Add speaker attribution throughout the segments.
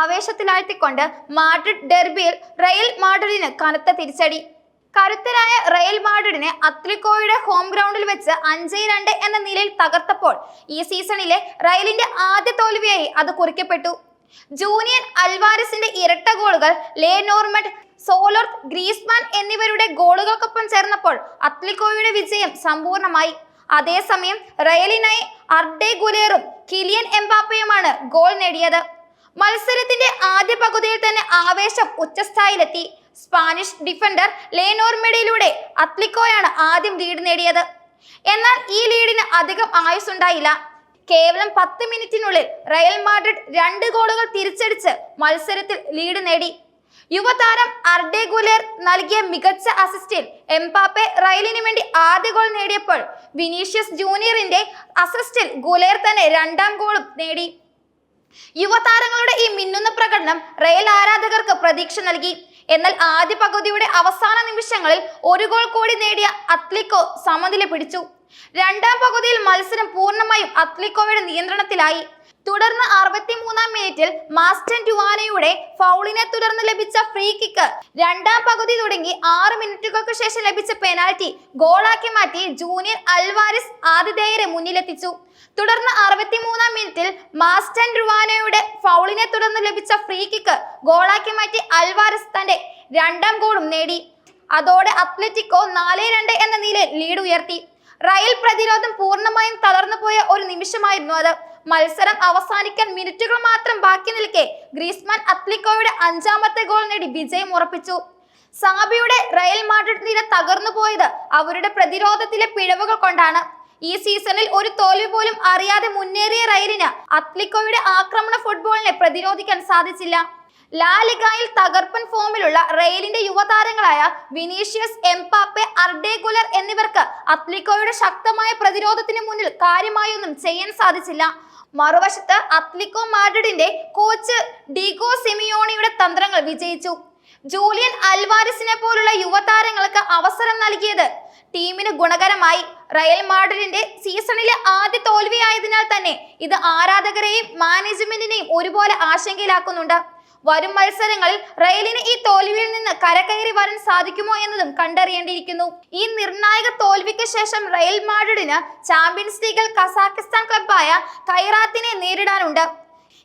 Speaker 1: ആവേശത്തിലാഴ്ത്തിക്കൊണ്ട് Madrid ഡെർബിയിൽ Real മാഡ്രിഡിന് കനത്ത തിരിച്ചടി. കരുത്തരായ റയൽ മാഡ്രിഡിനെ അത്ലിക്കോയുടെ ഹോം ഗ്രൗണ്ടിൽ വെച്ച് അഞ്ച് രണ്ട് എന്ന നിലയിൽ തകർത്തപ്പോൾ ഈ സീസണിലെ റയലിന്റെ ആദ്യ തോൽവിയായി അത് കുറിക്കപ്പെട്ടു. ജൂനിയൻ അൽവാരസിന്റെ ഇരട്ട ഗോളുകൾ ലേ നോർമഡ് സോലോർ ഗ്രീസ്മാൻ എന്നിവരുടെ ഗോളുകൾക്കൊപ്പം ചേർന്നപ്പോൾ അത്ലിക്കോയുടെ വിജയം സമ്പൂർണമായി അതേസമയം റയലിനായി അർഡേ ഗുലേറും കിലിയൻ എംബാപ്പയുമാണ് ഗോൾ നേടിയത്. മത്സരത്തിന്റെ ആദ്യ പകുതിയിൽ തന്നെ ആവേശം ഉച്ചസ്ഥായിലെത്തി. സ്പാനിഷ് ഡിഫൻഡർ ലേനോർമെഡയിലൂടെ അത്ലിക്കോയാണ് ആദ്യം ലീഡ് നേടിയത്. എന്നാൽ ഈ ലീഡിന് അധികം ആയുസ്സുണ്ടായില്ല. കേവലം പത്ത് മിനിറ്റിനുള്ളിൽ റയൽ മാഡ്രിഡ് രണ്ട് ഗോളുകൾ തിരിച്ചടിച്ച് മത്സരത്തിൽ ലീഡ് നേടി. യുവതാരം അർഡെ നൽകിയ മികച്ച അസിസ്റ്റിൽ എംപാപ്പെ റയലിന് വേണ്ടി ആദ്യ ഗോൾ നേടിയപ്പോൾ വിനീഷ്യസ് ജൂനിയറിന്റെ അസിസ്റ്റിൽ ഗുലേർ തന്നെ രണ്ടാം ഗോളും നേടി. യുവതാരങ്ങളുടെ ഈ മിന്നുന്ന പ്രകടനം റയൽ ആരാധകർക്ക് പ്രതീക്ഷ നൽകി. എന്നാൽ ആദ്യ പകുതിയുടെ അവസാന നിമിഷങ്ങളിൽ ഒരു ഗോൾ കൂടി നേടിയ അത്ലിക്കോ സമനില പിടിച്ചു. രണ്ടാം പകുതിയിൽ മത്സരം പൂർണമായും അത്ലിക്കോയുടെ നിയന്ത്രണത്തിലായി. തുടർന്ന് അറുപത്തിമൂന്നാം മിനിറ്റിൽ മാസ്റ്റൻ ടുവാനയുടെ ഫൗളിനെ തുടർന്ന് ലഭിച്ച ഫ്രീ കിക്ക് രണ്ടാം പകുതി തുടങ്ങി ആറ് മിനിറ്റുകൾക്ക് ശേഷം ലഭിച്ച പെനാൽറ്റി ഗോളാക്കി മാറ്റി ജൂനിയർ അൽവാരിസ് ആതിഥേയരെ മുന്നിലെത്തിച്ചു. തുടർന്ന് അറുപത്തിമൂന്നാം മിനിറ്റിൽ മാസ്റ്റൻ റുവാനയുടെ ഫൗളിനെ തുടർന്ന് ലഭിച്ച ഫ്രീ കിക്ക് ഗോളാക്കി മാറ്റി അൽവാരിസ് തന്റെ രണ്ടാം ഗോളും നേടി. അതോടെ അത്ലറ്റിക്കോ നാല് രണ്ട് എന്ന നിലയിൽ ലീഡ് ഉയർത്തി. റയൽ പ്രതിരോധം പൂർണമായും തളർന്നുപോയ ഒരു നിമിഷമായിരുന്നു അത്. മത്സരം അവസാനിക്കാൻ മിനിറ്റുകൾ മാത്രം ബാക്കി നിൽക്കെ ഗ്രീസ്മാൻ അത്ലിക്കോയുടെ അഞ്ചാമത്തെ ഗോൾ നേടി വിജയം ഉറപ്പിച്ചു. സാബിയുടെ റയൽ മാഡ്രിഡ് നിര തകർന്നു പോയത് അവരുടെ പ്രതിരോധത്തിലെ പിഴവുകൾ കൊണ്ടാണ്. ഈ സീസണിൽ ഒരു തോൽവി പോലും അറിയാതെ മുന്നേറിയ റയലിന് അത്ലിക്കോയുടെ ആക്രമണ ഫുട്ബോളിനെ പ്രതിരോധിക്കാൻ സാധിച്ചില്ല. ലാലിഗായിൽ തകർപ്പൻ ഫോമിലുള്ള റെയിലിന്റെ യുവതാരങ്ങളായ വിനീഷ്യസ് എംപാപ്പെ അർഡേഗുലർ എന്നിവർക്ക് അത്ലിക്കോയുടെ ശക്തമായ പ്രതിരോധത്തിന് മുന്നിൽ കാര്യമായൊന്നും ചെയ്യാൻ സാധിച്ചില്ല. മറുവശത്ത് അത്ലിക്കോ മാഡ്രിഡിന്റെ കോച്ച് ഡീഗോ സെമിയോണിയുടെ തന്ത്രങ്ങൾ വിജയിച്ചു. ജൂലിയൻ അൽവാരിസിനെ പോലുള്ള യുവതാരങ്ങൾക്ക് അവസരം നൽകിയത് ടീമിന് ഗുണകരമായി. റയൽ മാഡ്രിഡിന്റെ സീസണിലെ ആദ്യ തോൽവിയായതിനാൽ തന്നെ ഇത് ആരാധകരെയും മാനേജ്മെന്റിനെയും ഒരുപോലെ ആശങ്കയിലാക്കുന്നുണ്ട്. വരും മത്സരങ്ങളിൽ റെയിലിന് ഈ തോൽവിയിൽ നിന്ന് കരകയറി വരാൻ സാധിക്കുമോ എന്നതും കണ്ടറിയേണ്ടിയിരിക്കുന്നു. ഈ നിർണായക തോൽവിക്ക് ശേഷം റെയിൽ മാഡ്രിഡിന് ചാമ്പ്യൻസ് ലീഗിൽ കസാഖിസ്ഥാൻ ക്ലബായ കൈറാത്തിനെ നേരിടാനുണ്ട്.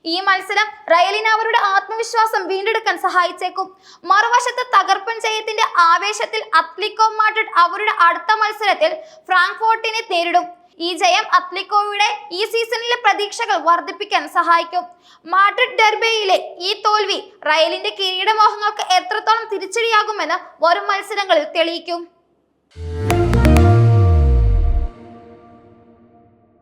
Speaker 1: ഈ മത്സരം റയലിന് അവരുടെ ആത്മവിശ്വാസം വീണ്ടെടുക്കാൻ സഹായിച്ചേക്കും. മറുവശത്ത് തകർപ്പൻ ജയത്തിന്റെ ആവേശത്തിൽ അത്ലിക്കോ മാഡ്രിഡ് അവരുടെ അടുത്ത മത്സരത്തിൽ ഫ്രാങ്ക്ഫോർട്ടിനെ നേരിടും. ഈ ജയം അത്ലിക്കോയുടെ ഈ സീസണിലെ പ്രതീക്ഷകൾ വർദ്ധിപ്പിക്കാൻ സഹായിക്കും. മാഡ്രിഡ് ഡെർബയിലെ ഈ തോൽവി റയലിന്റെ കിരീടമോഹങ്ങൾക്ക് എത്രത്തോളം തിരിച്ചടിയാകുമെന്ന് വരും മത്സരങ്ങളിൽ തെളിയിക്കും.